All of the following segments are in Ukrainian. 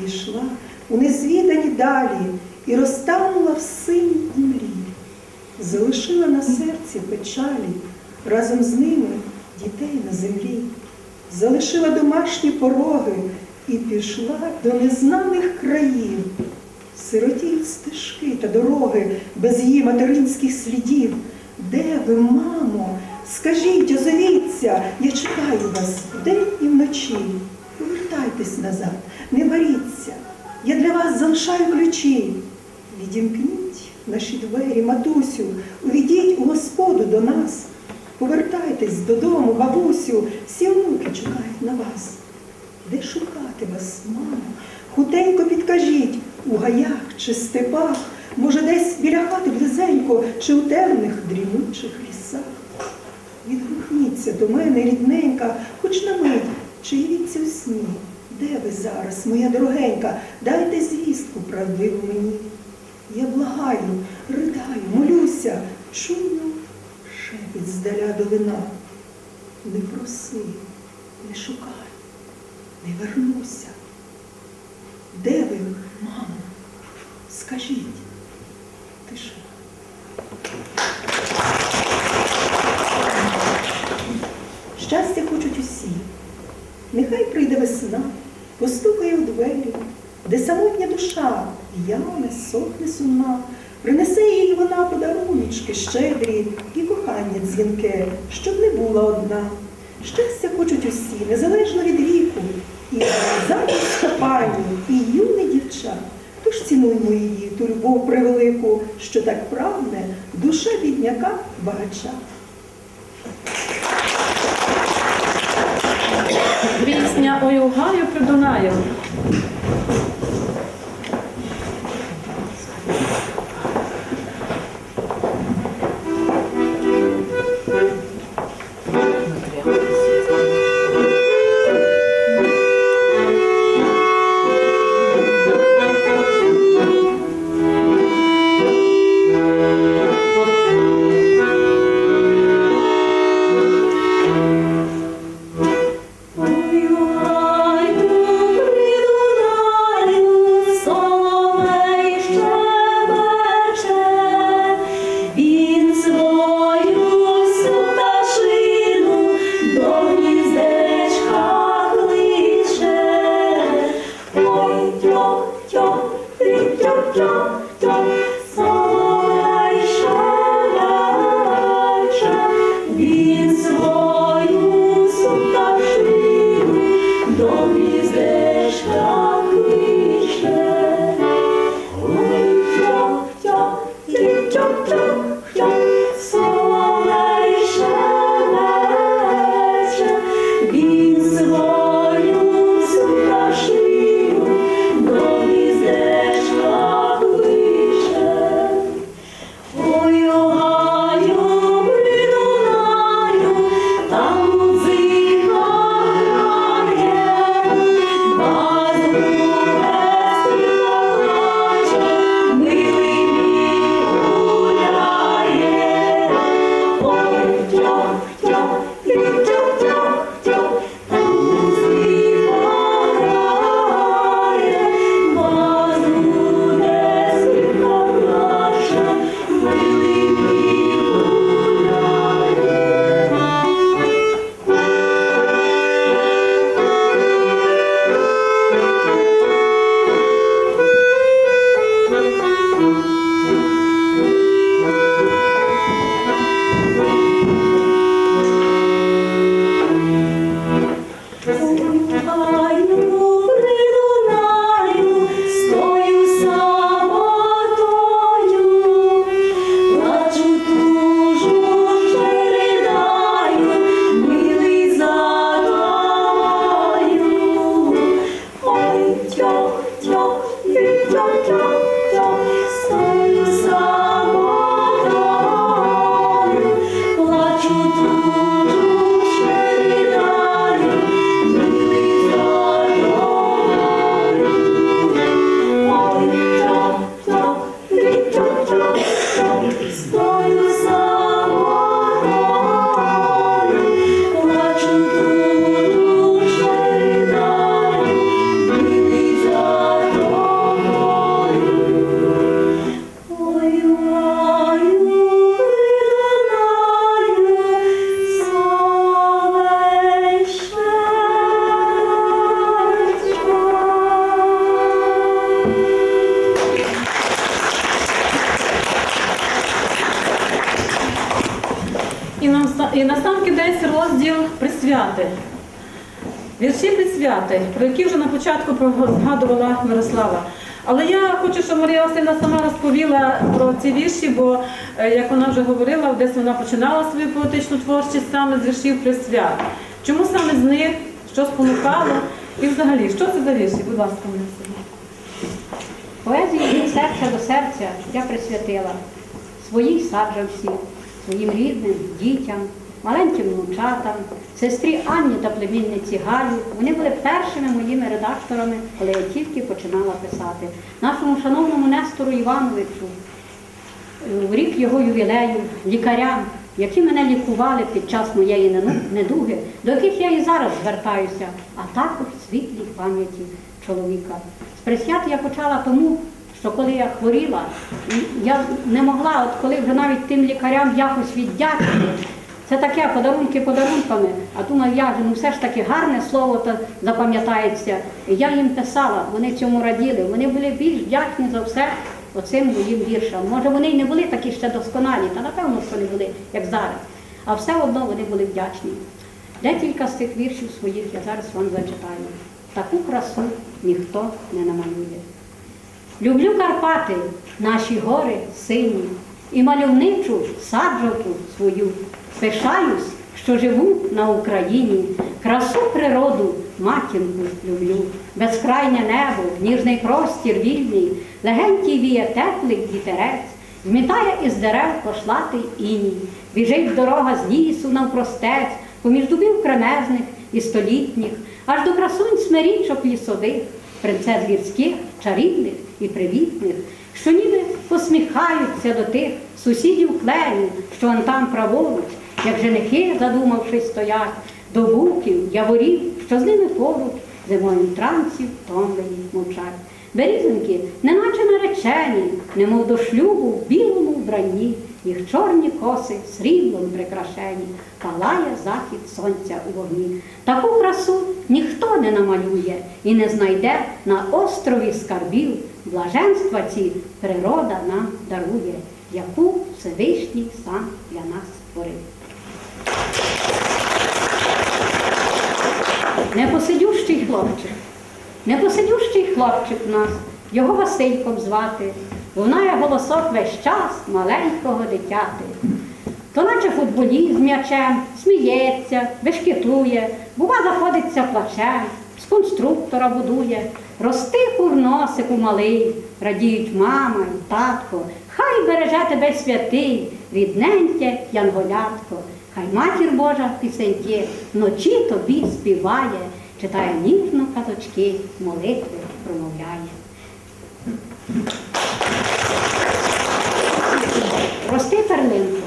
відійшла у незвідані далі і розтанула в синій імлі, залишила на серці печалі, разом з ними дітей на землі, залишила домашні пороги і пішла до незнаних країв. Сиротіють стежки та дороги без її материнських слідів. Де ви, мамо? Скажіть, озовіться, я чекаю вас вдень і вночі. Повертайтесь назад, не боріться, я для вас залишаю ключі. Відімкніть наші двері, матусю, увійдіть у господу до нас. Повертайтесь додому, бабусю, всі онуки чекають на вас. Де шукати вас, мамо? Хутенько підкажіть, у гаях чи степах, може, десь біля хати близенько, чи у темних дрімучих лісах. Відгукніться до мене, рідненька, хоч на мить, чи явіться у сні. Де ви зараз, моя дорогенька, дайте звістку правдиву мені. Я благаю, ридаю, молюся, чую шепіт здаля долина. Не проси, не шукай, не вернуся. Де ви, мамо? Скажіть, тиша. Щастя хочуть усі. Нехай прийде весна, постукає у двері, де самотня душа, яме, сохне сумна, принесе їй вона подаруночки щедрі і кохання дзвінке, щоб не була одна. Щастя хочуть усі, незалежно від віку, і замість пані, і юне дівча. Тож цінуймо її, ту любов превелику, що так прагне душа бідняка багача. Пісня «Ой у при Дунаю». Вірші про які вже на початку згадувала Мирослава. Але я хочу, щоб Марія Васильівна сама розповіла про ці вірші, бо, е, як вона вже говорила, десь вона починала свою поетичну творчість саме з віршів присвят. Чому саме з них, що спонукало? І взагалі, що це за вірші? Будь ласка, Марія. Поезію від серця до серця я присвятила своїй саджавці, своїм рідним, дітям, маленьким внучатам, сестрі Анні та племінниці Галі. Вони були першими моїми редакторами, коли я тільки починала писати. Нашому шановному Нестору Івановичу, в рік його ювілею, лікарям, які мене лікували під час моєї недуги, до яких я і зараз звертаюся, а також світлій пам'яті чоловіка. З я почала тому, що коли я хворіла, я не могла, от коли вже навіть тим лікарям якось віддячити. Це таке подарунки подарунками. А думаю, я ж ну все ж таки гарне слово то запам'ятається. Я їм писала, вони цьому раділи. Вони були більш вдячні за все оцим моїм віршам. Може, вони й не були такі ще досконалі, та напевно, що не були, як зараз. А все одно вони були вдячні. Декілька з цих віршів своїх я зараз вам зачитаю. Таку красу ніхто не намалює. Люблю Карпати, наші гори сині, і мальовничу саджавку свою. Пишаюсь, що живу на Україні, красу природу, матінку люблю, безкрайнє небо, ніжний простір вільний, легенький віє теплий вітерець, змітає із дерев пошлатий іній, біжить дорога з лісу навпростець, поміж дубів кремезних і столітніх, аж до красунь смирічок лісових, принцес гірських, чарівних і привітних, що ніби посміхаються до тих сусідів кленів, що он там праворуч, як женихи, задумавшись, стоять, до буків, яворів, що з ними поруч, зимою трансів томлені мовчать. Берізоньки, неначе наречені, немов до шлюбу в білому вбранні, їх чорні коси сріблом прикрашені, палає захід сонця у вогні. Таку красу ніхто не намалює і не знайде на острові скарбів. Блаженства ці природа нам дарує, яку Всевишній сам для нас створив. Непосидющий хлопчик, непосидющий хлопчик у нас, його Васильком звати, лунає голосок весь час маленького дитяти. То наче футболіст з м'ячем, сміється, бешкетує, бува заходиться плачем, з конструктора будує, рости курносику малий, радіють мама і татко, хай береже тебе святий, рідненьке янголятко, хай матір Божа пісеньки вночі тобі співає, читає ніжно казочки, молитви промовляє. Рости перлинко,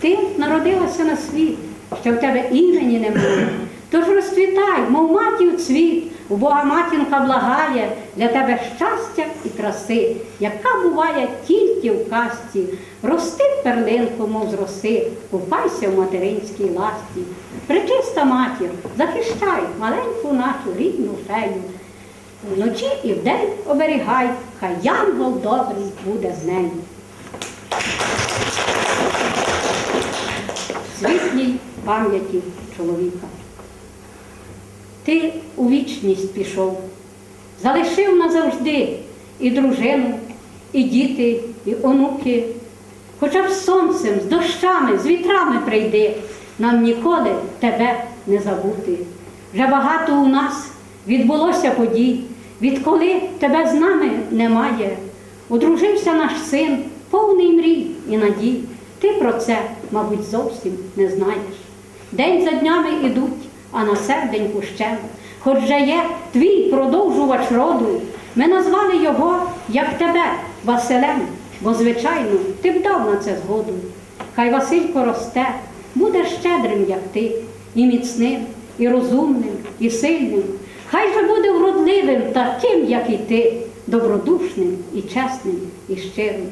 ти народилася на світ, що в тебе імені немає. Тож розцвітай, мов матів цвіт, у Бога матінка благає для тебе щастя і краси, яка буває тільки в казці. Рости перлинку, мов з роси, купайся в материнській ласті. Пречиста матір, захищай маленьку нашу рідну фею. Вночі і вдень оберігай, хай янгол добрий буде з нею. світлій пам'яті чоловіка. Ти у вічність пішов, залишив назавжди і дружину, і діти, і онуки. Хоча б сонцем, з дощами, з вітрами прийди, нам ніколи тебе не забути. Вже багато у нас відбулося подій, відколи тебе з нами немає. Одружився наш син, повний мрій і надій. Ти про це, мабуть, зовсім не знаєш. День за днями ідуть, а на серденьку ще. Хоч же є твій продовжувач роду, ми назвали його, як тебе, Василем, бо, звичайно, ти б дав на це згоду. Хай Василько росте, буде щедрим, як ти, і міцним, і розумним, і сильним. Хай же буде вродливим, таким, як і ти, добродушним, і чесним, і щирим.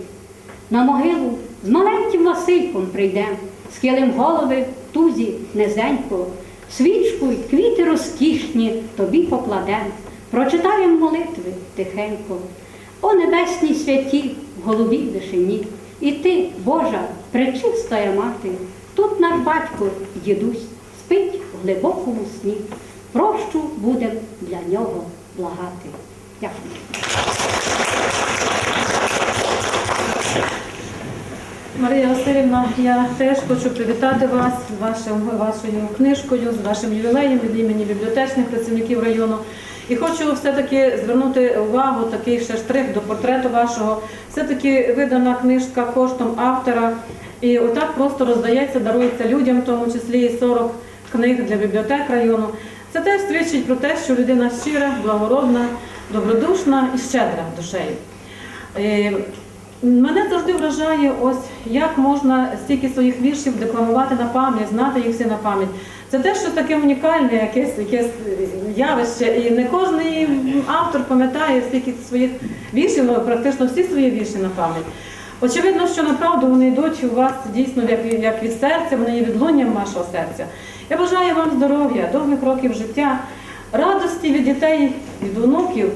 На могилу з маленьким Васильком прийдем, схилим голови тузі низенько, свічку й квіти розкішні тобі покладем, прочитаєм молитви тихенько. О небесній святі в голові вишині, і ти, Божа, пречистая мати, Тут наш батько, дідусь, спить в глибокому сні. Прощу будем для нього благати. Дякую. Марія Васильівна, я теж хочу привітати вас вашим, вашою книжкою, з вашим ювілеєм від імені бібліотечних працівників району. І хочу все-таки звернути увагу, такий ще штрих до портрету вашого. Все-таки видана книжка коштом автора. І отак просто роздається, дарується людям, в тому числі і 40 книг для бібліотек району. Це теж свідчить про те, що людина щира, благородна, добродушна і щедра душею. Мене завжди вражає, ось як можна стільки своїх віршів декламувати на пам'ять, знати їх всі на пам'ять. Це теж щось таке унікальне, якесь, якесь явище. І не кожен автор пам'ятає стільки своїх віршів, ну, практично всі свої вірші на пам'ять. Очевидно, що направду вони йдуть у вас дійсно як, як від серця, вони є відлунням вашого серця. Я бажаю вам здоров'я, довгих років життя, радості від дітей, від онуків.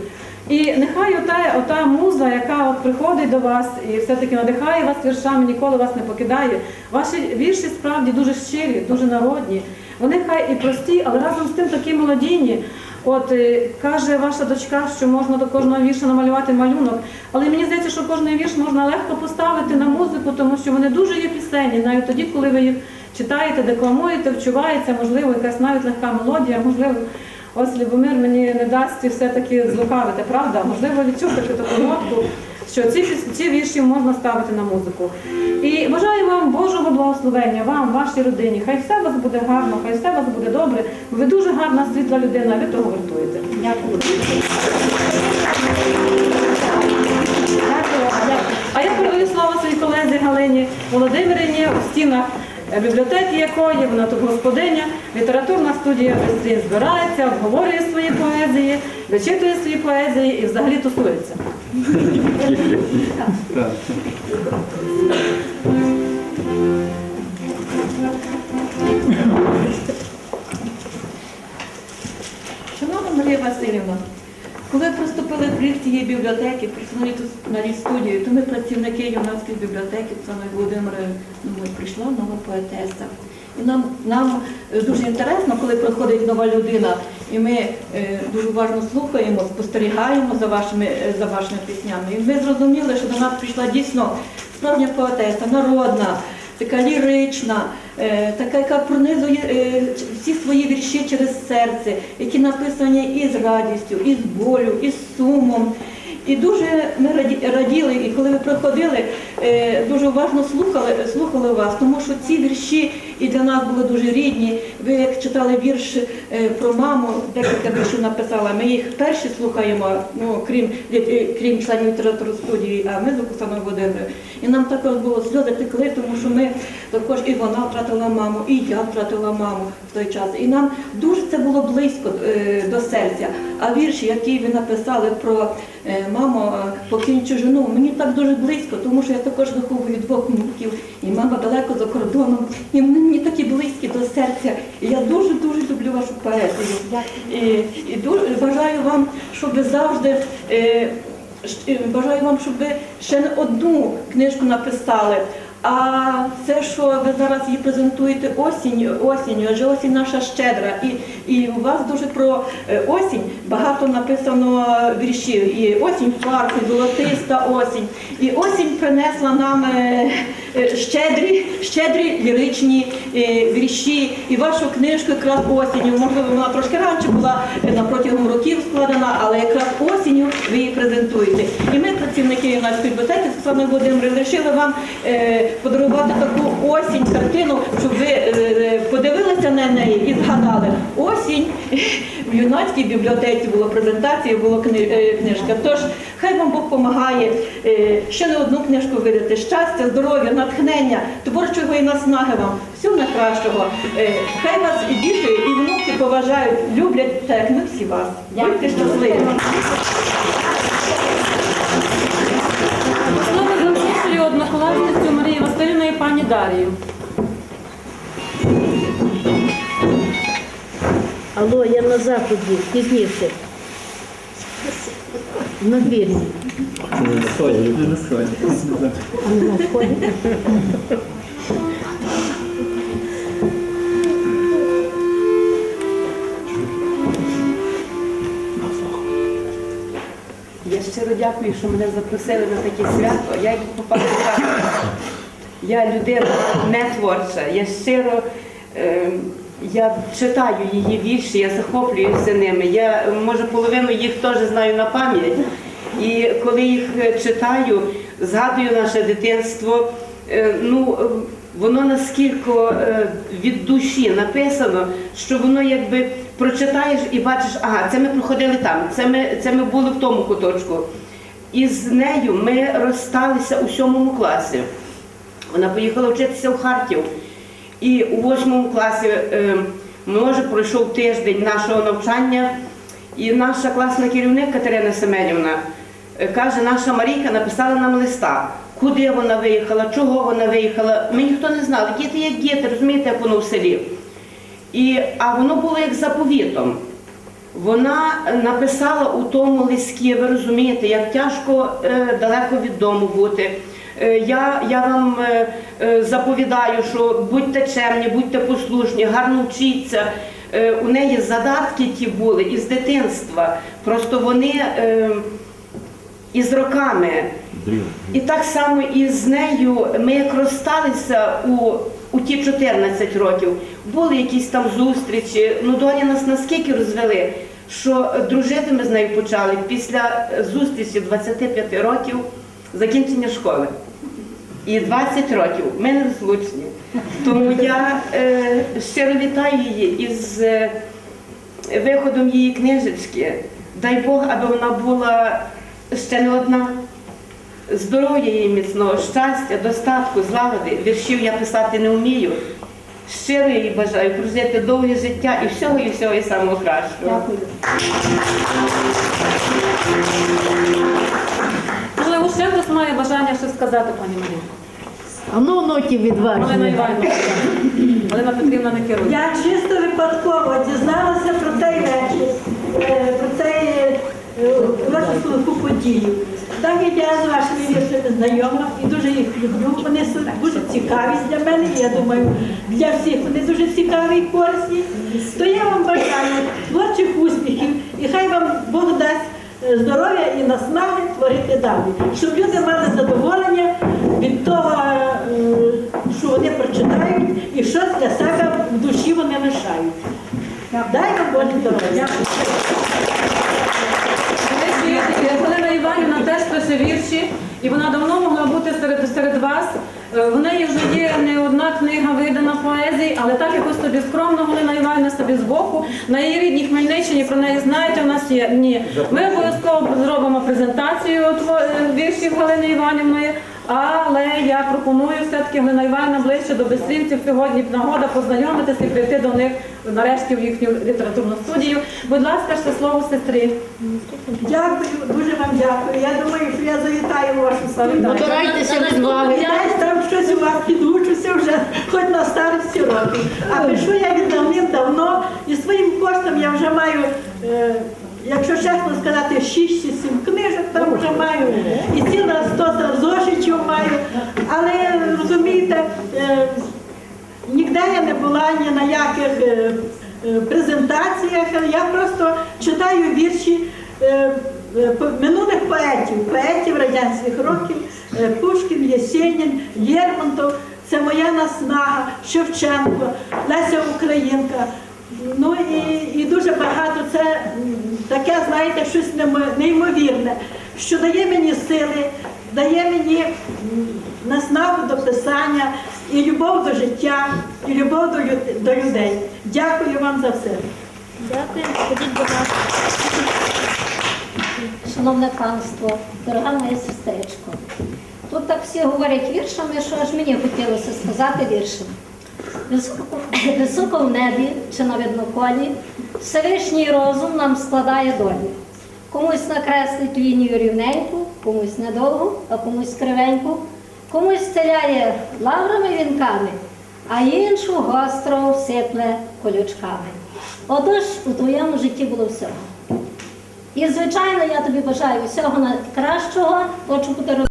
І нехай ота, ота муза, яка от приходить до вас і все-таки надихає вас віршами, ніколи вас не покидає. Ваші вірші справді дуже щирі, дуже народні. Вони хай і прості, але разом з тим такі молодійні. От е, каже ваша дочка, що можна до кожного вірша намалювати малюнок. Але мені здається, що кожний вірш можна легко поставити на музику, тому що вони дуже є пісенні, навіть тоді, коли ви їх читаєте, декламуєте, вчувається, можливо, якась навіть легка мелодія, можливо. Ось Любомир мені не дасть все-таки злукавити, правда? Можливо, відчути таку нотку, що ці, ці вірші можна ставити на музику. І бажаю вам Божого благословення, вам, вашій родині. Хай все у вас буде гарно, хай все у вас буде добре. Ви дуже гарна, світла людина, ви того вартуєте. Дякую. Дякую. А я передаю слово своїй колезі Галині Володимирині у стінах бібліотеки якої вона тут господиня, літературна студія «Вестрін» збирається, обговорює свої поезії, вичитує свої поезії і взагалі тусується. Шановна Марія Васильівна, коли приступили рік цієї бібліотеки, прийшли тут на студію, то ми працівники юнацької бібліотеки Оксани Володимира, думаю, прийшла нова поетеса. І нам, нам е, дуже інтересно, коли приходить нова людина, і ми е, дуже уважно слухаємо, спостерігаємо за вашими, е, за вашими піснями. І ми зрозуміли, що до нас прийшла дійсно справжня поетеса, народна, така лірична, е, така, яка пронизує е, всі свої вірші через серце, які написані і з радістю, і з болю, і з сумом. І дуже ми раділи, і коли ви приходили, е, дуже уважно слухали, слухали вас, тому що ці вірші і для нас були дуже рідні. Ви як читали вірш е, про маму, декілька віршів написала. Ми їх перші слухаємо, ну крім е, крім членів літератури студії, а ми з Оксаною Володимирою. І нам також було сльози текли, тому що ми також і вона втратила маму, і я втратила маму в той час. І нам дуже це було близько до серця. А вірш, який ви написали про е, покінчу е, жену, мені так дуже близько, тому що я також виховую двох внуків, і мама далеко за кордоном. І вони мені такі близькі до серця. І я дуже дуже люблю вашу поезію. І, і дуже бажаю вам, щоб завжди. Е, Бажаю вам, щоб ви ще не одну книжку написали. А це, що ви зараз її презентуєте осінню, осінню, адже осінь наша щедра. І, і у вас дуже про е, осінь багато написано віршів. І осінь в парку, і золотиста осінь. І осінь принесла нам е, е, щедрі, щедрі ліричні вірші. І вашу книжку якраз осінню. Можливо, вона трошки раніше була протягом років складена, але якраз осінню ви її презентуєте. І ми, працівники юнацької бібліотеки з Оксаною Володимирою, вирішили вам подарувати таку осінь, картину, щоб ви е, подивилися на неї і згадали. Осінь в юнацькій бібліотеці була презентація, була е, книжка. Тож хай вам Бог допомагає е, ще не одну книжку видати. Щастя, здоров'я, натхнення, творчого і наснаги вам. Всього найкращого. Е, Хай вас і діти, і внуки поважають, люблять так, як ми всі вас. Будьте щасливі. Однокласницю пропонує пані Дарію. Алло, я на заході, пізніше. На двірі. На сході. На сході. На сході. Я щиро дякую, що мене запросили на таке свято. Я йду попала в я людина не творча. Я щиро е, я читаю її вірші, я захоплююся ними. Я може половину їх теж знаю на пам'ять. І коли їх е, читаю, згадую наше дитинство. Е, ну, воно наскільки е, від душі написано, що воно якби прочитаєш і бачиш, ага, це ми проходили там, це ми, це ми були в тому куточку. І з нею ми розсталися у сьомому класі. Вона поїхала вчитися в Харків. І у восьмому класі, е, може, пройшов тиждень нашого навчання, і наша класна керівник Катерина Семенівна е, каже, наша Марійка написала нам листа, куди вона виїхала, чого вона виїхала. Ми ніхто не знали, діти як діти, розумієте, як воно в селі. І, а воно було як заповітом. Вона написала у тому листі, ви розумієте, як тяжко е, далеко від дому бути. Е, я, я вам е, е, заповідаю, що будьте чемні, будьте послушні, гарно вчіться. У неї задатки ті були із дитинства. Просто вони із роками. І так само і з нею ми як розсталися у, у ті 14 років, були якісь там зустрічі. Ну, доля нас наскільки розвели, що дружити ми з нею почали після зустрічі 25 років закінчення школи. І 20 років ми не розлучні. Тому я е, щиро вітаю її із е, виходом її книжечки. Дай Бог, аби вона була ще не одна. Здоров'я їй міцного, щастя, достатку, злагоди. Віршів я писати не вмію. Щиро їй бажаю прожити довге життя і всього, і всього, і самого кращого. Дякую. Має бажання щось сказати, пані Марія. А ну ноті Галина відважні. Іванівна. Галина Петрівна не керує. Я чисто випадково дізналася про цей вечір, е, про цей е, урочисту подію. Так як я з вашими віршами знайома і дуже їх люблю. Вони с- дуже цікаві для мене, і я думаю, для всіх вони дуже цікаві і корисні. То я вам бажаю творчих успіхів і хай вам Бог дасть здоров'я і наснаги творити далі, щоб люди мали задоволення від того, е, що вони прочитають і щось для себе в душі вони лишають. Дай вам Боже здоров'я. Галина Іванівна теж пише вірші, і вона давно могла бути серед, серед вас. Е, В неї вже є не одна книга видана поезії, але так якось собі скромно Галина Іванівна собі збоку. На її рідній Хмельниччині про неї знаєте, у нас є. Ні. Ми обов'язково зробимо презентацію е, віршів Галини Іванівної. Але я пропоную все-таки Галина Іванівна ближче до безслівців сьогодні нагода познайомитися і прийти до них нарешті в їхню літературну студію. Будь ласка, ще слово сестри. Дякую, дуже вам дякую. Я думаю, що я завітаю вашу студію. Старайтеся відваги. Десь там щось у вас підучуся вже, хоч на старості років. А пишу я від давним-давно і своїм коштом я вже маю, е, якщо чесно сказати, 6 чи 7 книжок там вже маю, і ціла 100 зошитів маю. Але розумієте, е, ніде я не була ні на яких е, е, презентаціях. Я просто читаю вірші е, минулих поетів, поетів радянських років, Пушкін, Єсенін, Лермонтов. Це моя наснага, Шевченко, Леся Українка. Ну і, і дуже багато це таке, знаєте, щось неймовірне, що дає мені сили, дає мені наснагу до писання, і любов до життя, і любов до, лю- до людей. Дякую вам за все. Дякую, ходіть. Шановне панство, дорога моя сестричко, тут так всі говорять віршами, що аж мені хотілося сказати віршем. Високо, високо в небі чи на видноколі Всевишній розум нам складає долі. Комусь накреслить лінію рівненьку, комусь надовго, а комусь кривеньку, комусь стеляє лаврами вінками, а іншу гостро сипле колючками. Отож, у твоєму житті було всього. І, звичайно, я тобі бажаю всього найкращого, хочу подарувати.